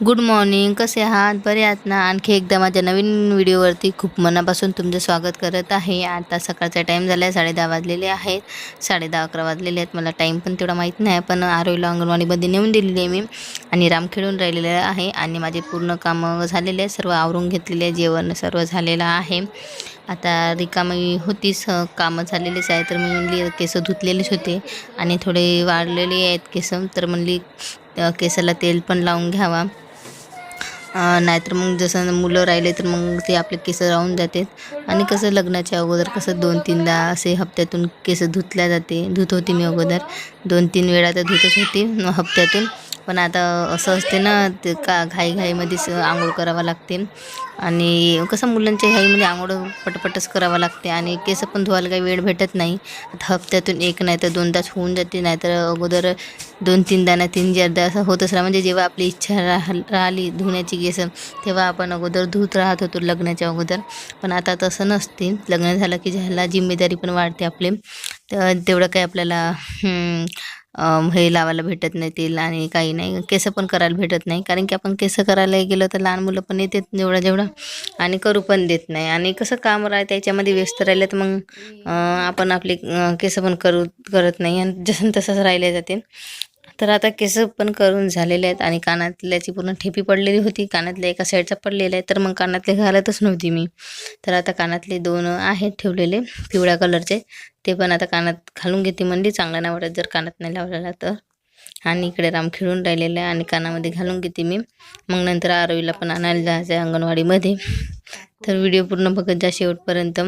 Good morning कसे आहात? बरे आहात ना? आणखी एकदा माझ्या नवीन व्हिडिओवरती खूप मनापासून तुमचं स्वागत करत आहे. आता सकाळचा टाईम झाला आहे साडेदहा वाजलेले आहेत. साडेदहा अकरा वाजलेले आहेत. मला टाईम पण तेवढा माहीत नाही पण आरोईला अंगणवाडीमध्ये नेऊन दिलेली आहे मी. आणि राम खेळून राहिलेले आहे. आणि माझे पूर्ण कामं झालेले आहे सर्व आवरून घेतलेले आहे. जेवण सर्व झालेलं आहे. आता रिकामी होतीच कामं झालेलीच आहे तर मी म्हणली केसं धुतलेलेच होते. आणि थोडे वाढलेले आहेत केसं. तर म्हणली केसाला तेल पण लावून घ्यावा. नाहीतर मग जसं मुलं राहिले तर मग ते आपले केस राहून जातात आणि कसं लग्नाच्या अगोदर कसं दोन तीनदा असे हप्त्यातून केस धुतल्या जाते. धुत होती मी अगोदर. दोन तीन वेळा तर धुतच होती. हप्त्यातून पण आता असं असते ना ते का घाईघाईमध्येच आंघोळ करावं लागते. आणि कसं मुलांच्या घाईमध्ये आंघोळ पटपटच करावं लागते आणि केस पण धुवायला काही वेळ भेटत नाही. आता हप्त्यातून एक नाही तर दोन तास होऊन जाते नाही तर अगोदर दोन तीनदा ना तीन चारदा असं होत असला म्हणजे जेव्हा आपली इच्छा राह राहिली धुण्याची केस तेव्हा आपण अगोदर धुत राहत होतो लग्नाच्या अगोदर. पण आता तसं नसते. लग्न झालं की झाला जिम्मेदारी पण वाढते आपले. तर तेवढं काही आपल्याला हे लावायला भेटत नाही तेल आणि काही नाही. केस पण करायला भेटत नाही. कारण की आपण केसं करायला गेलो तर लहान मुलं पण येतात जेवढा जेवढा आणि करू पण देत नाही. आणि कसं काम राह त्याच्यामध्ये व्यस्त राहिलं तर मग आपण आपले केसं पण करू करत नाही. आणि जसं तसंच राहिले जाते. तर आता केस पण करून झालेले आहेत आणि कानातल्याची पूर्ण ठेपी पडलेली होती. कानातल्या एका साईडचा पडलेला आहे तर मग कानातले घालतच नव्हती मी. तर आता कानातले दोन आहेत ठेवलेले पिवळ्या कलरचे ते पण आता कानात घालून घेते म्हणजे चांगला नाही वाटत जर कानात नाही लावलेला तर. आणि इकडे राम खेळून राहिलेला आहे आणि कानामध्ये घालून घेते मी. मग नंतर आरवीला पण आणायला जायचं आहे अंगणवाडीमध्ये. तर व्हिडिओ पूर्ण बघत जा शेवटपर्यंत.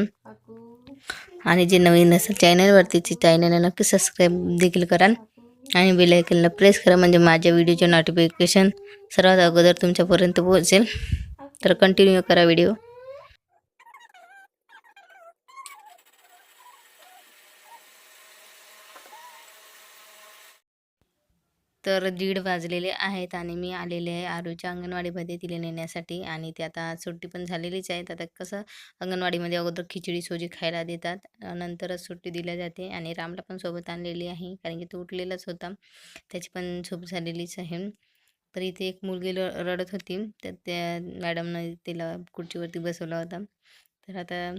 आणि जे नवीन असेल चॅनलवरती चॅनलला नक्की सबस्क्राईब देखील कराल आणि बेल प्रेस करा म्हणजे माझ्या व्हिडिओचे नोटिफिकेशन सर्वात अगोदर तुमच्यापर्यंत पोहोचेल. तर कंटिन्यू करा व्हिडिओ तर दीड वाजलेले आहेत आणि मी आलेले आहे आरूच्या अंगणवाडीमध्ये तिला नेण्यासाठी आणि ते आता सुट्टी पण झालेलीच आहे. आता कसं अंगणवाडीमध्ये अगोदर खिचडी सोजी खायला देतात. नंतरच सुट्टी दिल्या जाते आणि रामला पण सोबत आणलेली आहे कारण की तो उठलेलाच होता. त्याची पण झोप झालेलीच आहे. तर इथे एक मुलगी रडत होती. तर त्या मॅडमनं तिला खुर्चीवरती बसवला होता. तर आता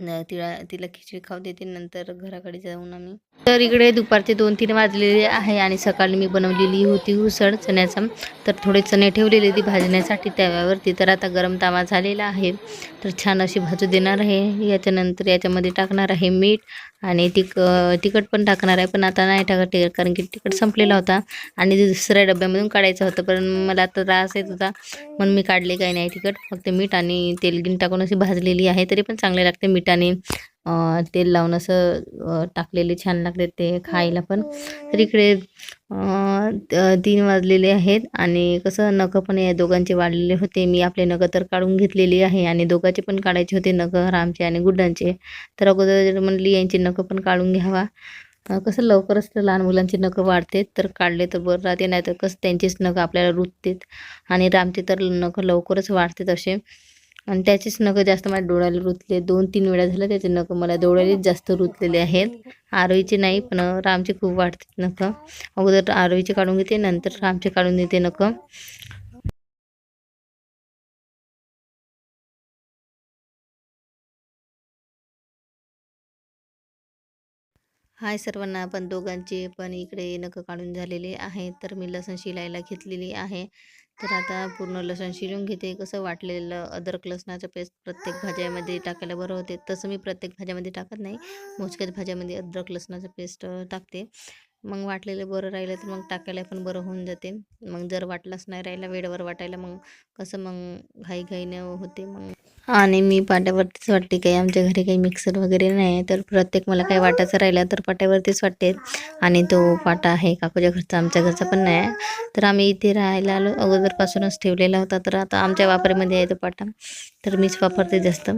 तिला तिला खिचडी खाऊ देते नंतर घराकडे जाऊन आम्ही. तर इकडे दुपारचे दोन तीन वाजलेले आहे आणि सकाळी मी बनवलेली होती उसळ चण्याचा. तर थोडे चणे ठेवलेले होती भाजण्यासाठी तव्यावरती तर आता गरम तावा झालेला आहे. तर छान अशी भाजू देणार आहे. याच्यानंतर याच्यामध्ये टाकणार आहे मीठ आणि तिक तिखट पण टाकणार आहे पण आता नाही टाकत तिखट कारण की तिखट संपलेला होता. आणि दुसऱ्या डब्यामधून काढायचं होतं पण मला आता त्रास येत होता. म्हणून मी काढले काही नाही तिखट फक्त मीठ आणि तेलगिन टाकून अशी भाजलेली आहे तरी पण चांगले लागते मीठ आणि तेल लावून असं टाकलेले छान लागते ते खायला पण. तर इकडे तीन वाजलेले आहेत आणि कसं नखं पण या दोघांचे वाढलेले होते. मी आपले नखं तर काढून घेतलेली आहे आणि दोघांचे पण काढायचे होते नखं रामचे आणि गुड्डांचे. तर अगोदर म्हणली यांची नखं पण काढून घ्यावा. कसं लवकरच तर लहान मुलांचे नखं वाढते तर काढले तर बरं राहते. नाही तर कसं त्यांचेच नखं आपल्याला रुततेत आणि रामचे तर नखं लवकरच वाढतात असे. आणि त्याचेच नखं जास्त माझ्या डोळ्याला रुतले. दोन तीन वेळा झालं त्याचे नखं मला डोळ्यालाच जास्त रुतलेले आहेत. आरोईचे नाही पण रामचे खूप वाढतात नखं. अगोदर आरोईचे काढून घेते नंतर रामचे काढून देते नखं. हाय सर्वांना पण दोघांचे पण इकडे नखं काढून झालेले आहे. तर मी लसण शिलायला घेतलेली आहे. तर आता पूर्ण लसूण शिलून घेते. कसं वाटलेलं अद्रक लसणाचं पेस्ट प्रत्येक भाज्यामध्ये टाकायला बरं होते. तसं मी प्रत्येक भाज्यामध्ये टाकत नाही. मोजक्याच भाज्यामध्ये अद्रक लसणाचं पेस्ट टाकते. मग वाटलेलं बरं राहिलं तर मग टाकायला पण बरं होऊन जाते. मग जर वाटलंच नाही राहिला वेळेवर वाटायला मग कसं मग घाईघाईनं होते. मग आणि मी पाट्यावरतीच वाटते काही आमच्या घरी काही मिक्सर वगैरे नाही आहे. तर प्रत्येक मला काही वाटायचं राहिलं तर पाट्यावरतीच वाटते. आणि तो पाटा आहे काकूच्या घरचा आमच्या घरचा पण नाही आहे. तर आम्ही इथे राहायला आलो अगोदरपासूनच ठेवलेला होता. तर आता आमच्या वापरामध्ये आहे तो पाटा. तर मीच वापरते जास्त.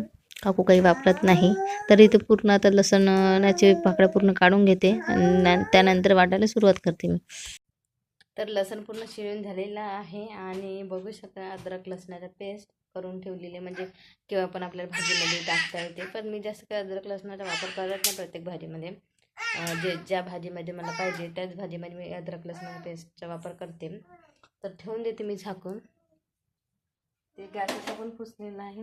काकू काही वापरत नाही. तर इथे पूर्ण आता लसणाचे पाकळ्या पूर्ण काढून घेते. आणि त्यानंतर वाटायला सुरुवात करते मी. तर लसण पूर्ण शिळून झालेला आहे आणि बघू शकता अद्रक लसणाचा पेस्ट करून ठेवलेली म्हणजे किंवा पण आपल्याला भाजीमध्ये टाकता येते. पण मी जास्त काही अद्रक लसणाचा वापर करत नाही प्रत्येक भाजीमध्ये. जे ज्या भाजीमध्ये मला पाहिजे त्याच भाजीमध्ये मी अद्रक लसणाच्या पेस्टचा वापर करते. तर ठेवून देते मी झाकून. ते गॅसचा पण पुसलेलं आहे.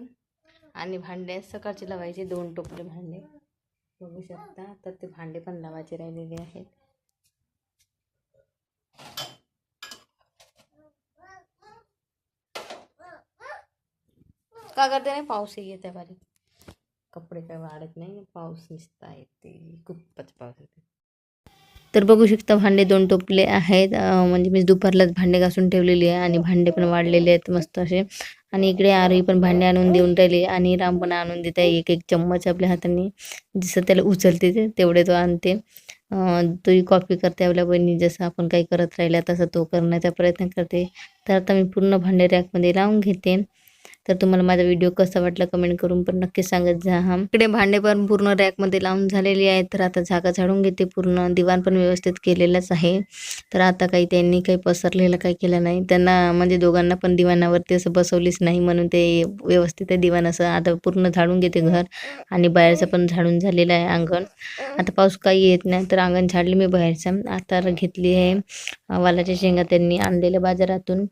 आणि भांडे सकाळचे लावायचे दोन टोपले भांडे. बघू शकता. तर ते भांडे पण लावायचे राहिलेले आहेत. का करते नाही पाऊस येत आहे बारीक. कपडे काय वाढत नाही पाऊस निसता येते खूपच पाऊस येते. तर बघू शकता भांडे दोन टोपले आहेत. म्हणजे मी दुपारलाच भांडे घासून ठेवलेली आहे आणि भांडे पण वाढलेले आहेत मस्त असे. आणि इकडे आरोही पण भांडे आणून देऊन राहिली आणि राम पण आणून देत आहे. एक एक चम्मच आपल्या हाताने जसं त्याला उचलते ते तेवढे तो आणते. अं, तोही कॉपी करते आपल्या बहिणी जसं आपण काही करत राहिल्या तसं तो करण्याचा प्रयत्न करते. तर आता मी पूर्ण भांडे रॅकमध्ये लावून घेते. तर तुम्हाला माझा व्हिडिओ कसा वाटला कमेंट करून पण नक्की सांगत जा हा. इकडे भांडे पण पूर्ण रॅकमध्ये लावून झालेली आहे तर आता झाका झाडून घेते पूर्ण. दिवाण पण व्यवस्थित केलेलंच आहे. तर आता काही त्यांनी काही पसरलेलं काही केलं नाही. त्यांना म्हणजे दोघांना पण दिवाणावरती असं बसवलीच नाही म्हणून ते व्यवस्थित आहे. दिवाण असं आता पूर्ण झाडून घेते घर आणि बाहेरचं पण झाडून झालेलं आहे अंगण. आता पाऊस काही येत नाही तर अंगण झाडले मी बाहेरचं. आता घेतली आहे. वालाच्या शेंगा त्यांनी आणलेल्या बाजारातून.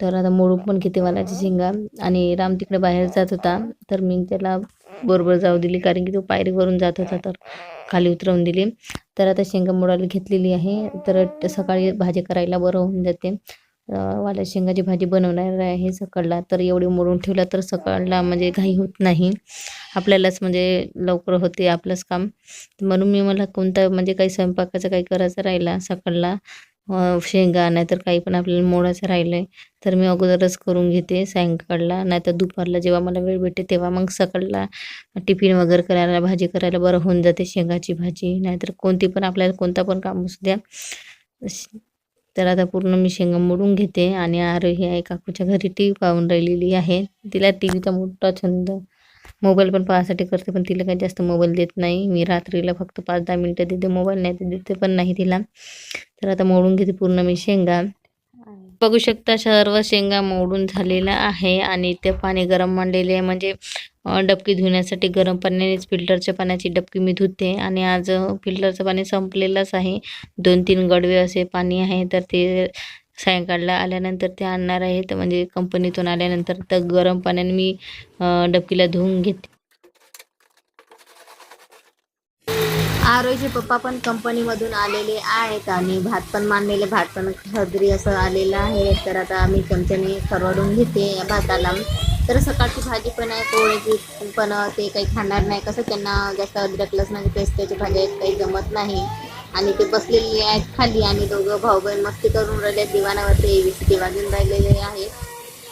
तर आता मोडून पण घेते वालाची शेंगा. आणि राम तिकडे बाहेर जात होता. तर मी त्याला बरोबर जाऊ दिली. कारण की तो पायरीवरून जात होता तर खाली उतरवून दिली. तर आता शेंगा मोडायला घेतलेली आहे. तर सकाळी भाजी करायला बरं होऊन जाते. वाला शेंगाची भाजी बनवणार आहे सकाळला. तर एवढी मोडून ठेवलं तर सकाळला म्हणजे घाई होत नाही. आपल्यालाच म्हणजे लवकर होते आपलंच काम. म्हणून मी मला कोणता म्हणजे काही स्वयंपाकाचं काही करायचं राहिला सकाळला. शेंगा नाहीतर काही पण आपल्याला मोडायचं राहिलं आहे तर मी अगोदरच करून घेते सायंकाळला. नाहीतर दुपारला जेव्हा मला वेळ भेटते तेव्हा मग सकाळला टिफिन वगैरे करायला भाजी करायला बरं होऊन जाते शेंगाची भाजी. नाहीतर कोणती पण आपल्याला कोणता पण काम असू द्या. श- तर आता पूर्ण मी शेंगा मोडून घेते आणि आरोही आहे काकूच्या घरी टी व्ही पाहून राहिलेली आहे. तिला टी व्हीचा मोठा छंद मोबाईल पण पाहायसाठी करते पण तिला काही जास्त मोबाईल देत नाही. मी रात्रीला फक्त पाच दहा मिनटं देते मोबाईल नाही तर देते पण नाही तिला. तर आता मोडून घेते पूर्ण मी शेंगा. बघू शकता सर्व शेंगा मोडून झालेला आहे आणि ते पाणी गरम मांडलेले आहे. म्हणजे डबकी धुण्यासाठी गरम पाण्यानेच फिल्टरच्या पाण्याची डबकी मी धुते आणि आज फिल्टरचं पाणी संपलेलंच आहे. दोन तीन गडवे असे पाणी आहे तर ते सायंकाळला आल्यानंतर ते आणणार आहेत. म्हणजे कंपनीतून आल्यानंतर तर गरम पाण्याने मी डबकीला धुवून घेते. आरोहीचे पप्पा पण कंपनीमधून आलेले आहेत आणि भात पण मांडलेले भात पण खदरी असं आलेलं आहे. तर आता आम्ही चमच्याने खरवडून घेते या भाताला. तर सकाळची भाजी पण आहे पोळीची पण ते काही खाणार नाही. कसं त्यांना जास्त अद्रक लसणाची पेस्टाची भाजी काही जमत नाही. आणि ते बसलेले आहेत खाली आणि दोघं भाऊ बहीण मस्ती करून राहिले. दिवाणावरती एबीसी वाजून राहिलेले आहेत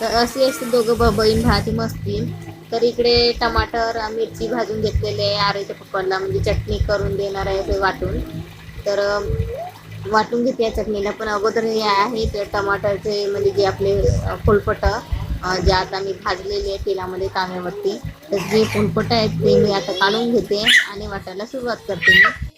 तर अशी असते दोघं भाऊ बहीण भाजी मस्ती. तर इकडे टमाटर मिरची भाजून घेतलेले आहे आरेच्या पप्पाला म्हणजे चटणी करून देणार आहे ते वाटून. तर वाटून घेते या चटणीला. पण अगोदर हे आहे ते टमाटरचे म्हणजे जे आपले फुलपटं जे आता मी भाजलेले आहे तेलामध्ये तांब्यावरती तर जे फुलपटं आहेत ते मी आता काढून घेते आणि वाटायला सुरुवात करते मी.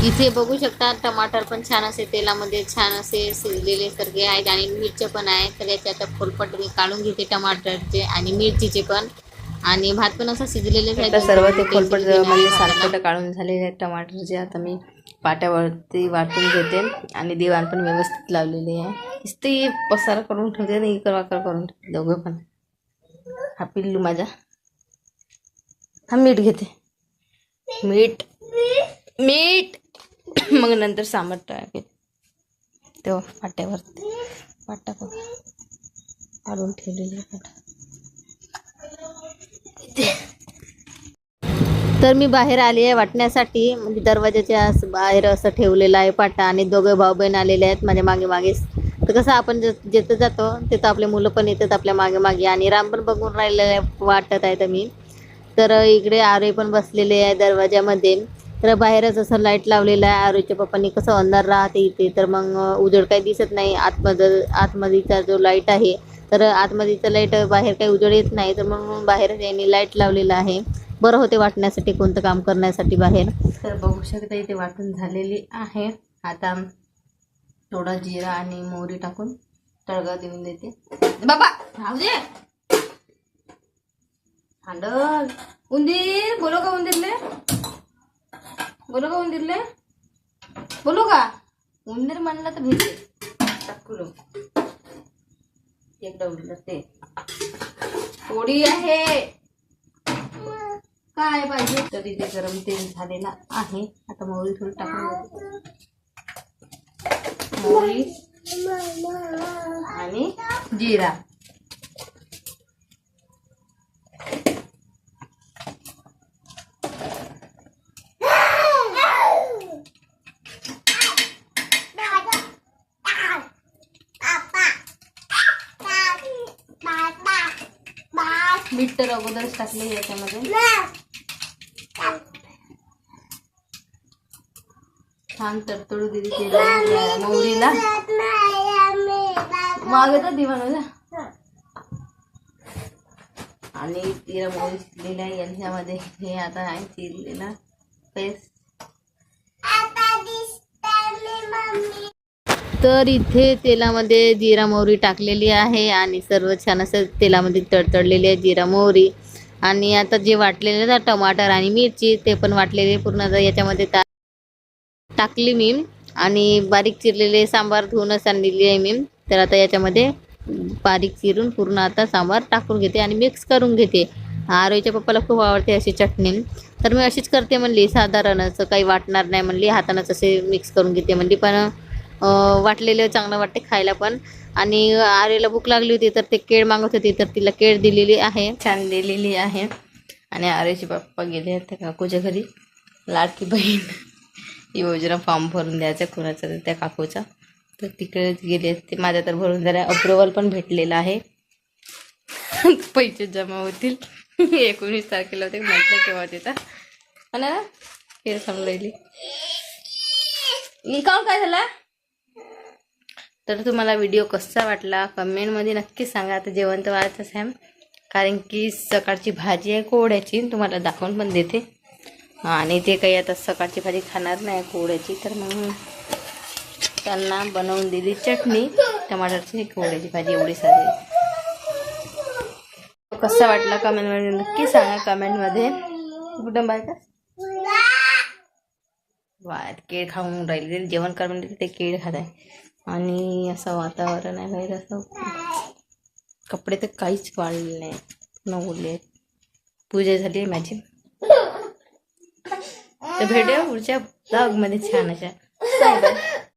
इथे बघू शकता टमाटर पण छान असे तेलामध्ये छान असे शिजलेले सारखे आहेत आणि मिरच्या पण आहेत. तर याचे आता फुलपट मी काढून घेते टमाटरचे आणि मिरचीचे पण. आणि भात पण असं शिजलेले सर्व ते खोलपट म्हणजे सालपट काढून झालेले आहेत टमाटरचे. आता मी पाट्यावरती वाटून घेते आणि दिवाण पण व्यवस्थित लावलेले आहे. नुसती पसार करून ठेवते आणि इकर वाकर करून ठेवते दोघं पण. हा पिल्लू माझा. हा मीठ घेते. मीठ. मीठ. मग नंतर सांबर टाकेल तेव्हा पाट्यावर पाटा बघा काढून ठेवलेली पाटा तर मी बाहेर आली आहे वाटण्यासाठी. म्हणजे दरवाजाच्या बाहेर असं ठेवलेलं आहे पाटा आणि दोघे भाऊ बहीण आलेले आहेत माझ्या मागे मागे. तर कसं आपण जिथं जातो तिथं आपले मुलं पण येतात आपल्या मागे मागे आणि राम पण बघून राहिलेलं वाटत आहे तर मी. तर इकडे आरे पण बसलेले आहे दरवाजामध्ये तर बाहेरच असं लाइट लावलेलं आहे. आरोच्या पप्पांनी कसं अंधार राहते इथे तर मग उजेड काही दिसत नाही. आतमध्ये आतमधीचा जो लाइट आहे तर आतमधीचा लाइट बाहेर काही उजेड येत नाही. तर मग बाहेर यांनी लाइट लावलेला आहे. बरं होते वाटण्यासाठी कोणतं काम करण्यासाठी बाहेर. तर बघू शकता इथे वाटून झालेली आहे. आता थोडा जिरा आणि मोहरी टाकून तळगा देऊन देते. बाबा राहू दे. हांडल उंदीर बोलो का उंदीरले? बोलू का उंदीरले? बोलू का? उंदीर म्हणला तर भेटते टाकू एक डवलं ते. पोळी आहे. काय पाहिजे? तरी ते गरम तेल झालेला आहे. आता मोहरी थोडी टाकून देते. मोहरी आणि जिरा. मीठ तर अगोदरच टाकले याच्यामध्ये. छान तडतडू दिली तेला मोहरीला. मागे तर दिवा आणि तिला मोहरी शिजलेल्या आहे यांच्यामध्ये. हे आता आहे चिरलेला. पेस्ट तर इथे तेलामध्ये जिरा मोहरी टाकलेली आहे आणि सर्व छान असं तेलामध्ये तडतडलेली आहे जिरा मोहरी. आणि आता जे वाटलेले ना टमाटर आणि मिरची ते पण वाटलेले पूर्ण. याच्यामध्ये ता टाकली मी आणि बारीक चिरलेले सांबार धुवूनच आणलेली आहे मी. तर आता याच्यामध्ये बारीक चिरून पूर्ण आता सांबार टाकून घेते आणि मिक्स करून घेते. आरोईच्या पप्पाला खूप आवडते अशी चटणी. तर मी अशीच करते म्हणली साधारण असं काही वाटणार नाही म्हणली हातानंच असे मिक्स करून घेते म्हणली. पण वाटलेलं चांगलं वाटते खायला पण. आणि आर्यला भूक लागली होती तर ते केळ मागत होती तर तिला केळ दिलेली आहे. छान दिलेली आहे. आणि आर्यचे पप्पा गेले आहेत त्या काकूच्या घरी. लाडकी बहीण. योजना फॉर्म भरून द्यायचा कुणाचा तर त्या काकूचा. तर तिकडे गेले ते माझ्या तर भरून झाल्या अप्रुव्हल पण भेटलेलं आहे. पैसे जमा होतील. एकोणीस तारखेला होते. म्हटलं केव्हा तिथं हो केळ हे समजली काय झाला? तर तुम्हाला व्हिडिओ कसा वाटला? कमेंटमध्ये नक्की सांगा. आता जेवण तर वाढतच आहे. कारण की सकाळची भाजी आहे कोवड्याची तुम्हाला दाखवून पण देते. आणि ते काही आता सकाळची भाजी खाणार नाही कोवड्याची तर मग त्यांना बनवून दिली चटणी. टमाटरची कोवड्याची भाजी एवढी सारी कसा वाटला कमेंटमध्ये नक्की सांगा कमेंटमध्ये कुठं बाय का? वा केळ खाऊन राहिले. जेवण कर ते केळ खात आहे आणि असं वातावरण आहे बाहेर असं कपडे तर काहीच वाळले नाही. न ओढले पूजा झाली आहे माझी. तर भेटूया पुढच्या ब्लॉगमध्ये छान अशा.